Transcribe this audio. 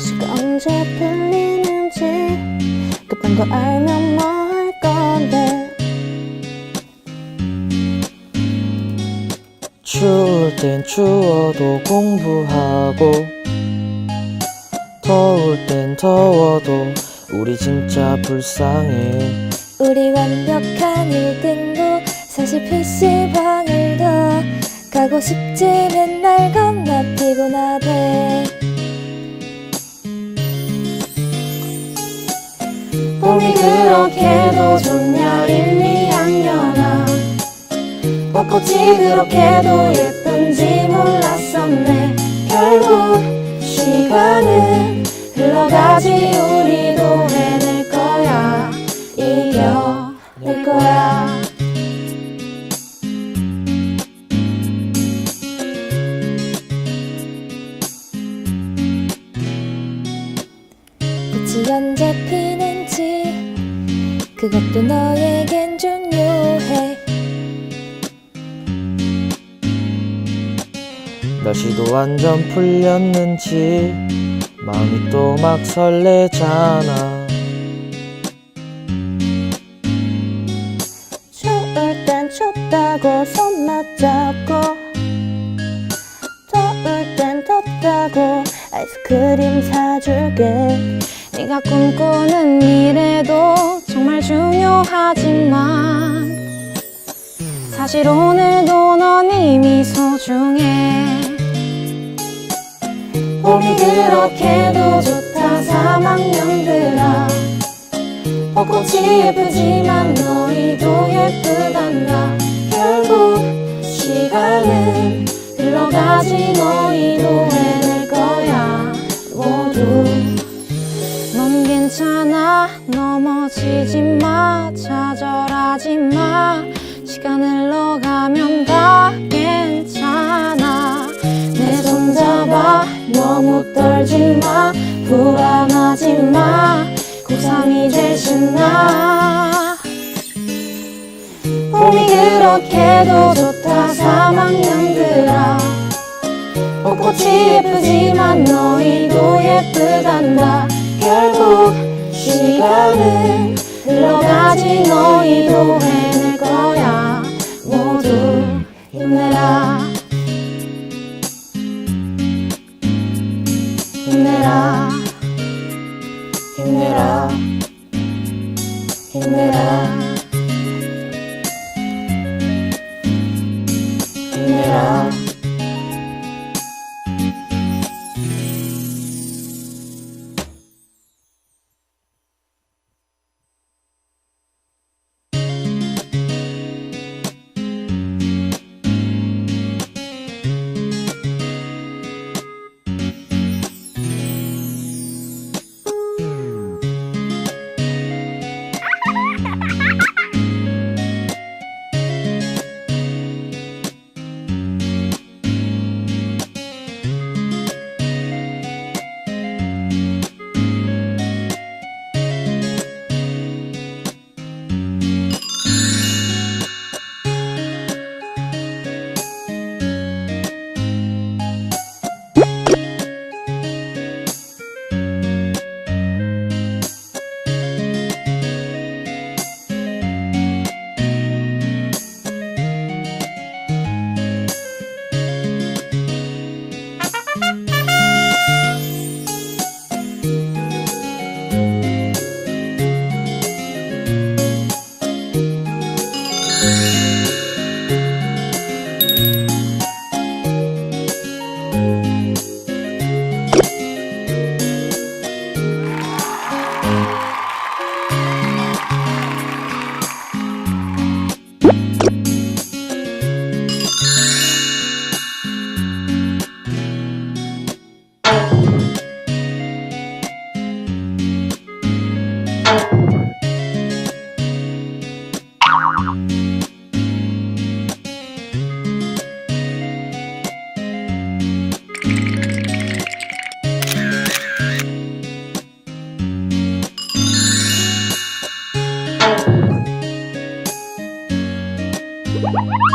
날씨가 언제 풀리는지 그만 더 알면 뭐 할 건데. 추울 땐 추워도 공부하고 더울 땐 더워도 우리 진짜 불쌍해. 우리 완벽한 1등도 사실 PC방을 더 가고 싶지. 맨날 겁나 피곤하대 봄이 그렇게도 좋냐 1, 2학년아. 벚꽃이 그렇게도 예쁜지 몰랐었네. 결국 시간은 흘러가지 우리도 해낼 거야. 이겨낼 거야. 꽃이 언제 피는지 그것도 너에겐 중요해. 날씨도 완전 풀렸는지 마음이 또 막 설레잖아. 추울 땐 춥다고 손 맞잡고 더울 땐 덥다고 아이스크림 사줄게. 네가 꿈꾸는 미래도 중요하지만 사실 오늘도 넌 이미 소중해. 봄이 그렇게도 좋다 3학년들아. 벚꽃이 예쁘지만 너희도 예쁘단다. 결국 시간은 흘러가지 너희도 괜찮아? 넘어지지 마. 좌절하지 마. 시간 흘러가면 다 괜찮아. 내 손 잡아. 너무 떨지 마. 불안하지 마. 고3이 될 신나. 봄이 그렇게도 좋다. 3학년들아. 벚꽃이 예쁘지만 너희도 흘러가지 너희도 해낼 거야. 모두 힘내라. 힘내라. 힘내라. 힘내라 you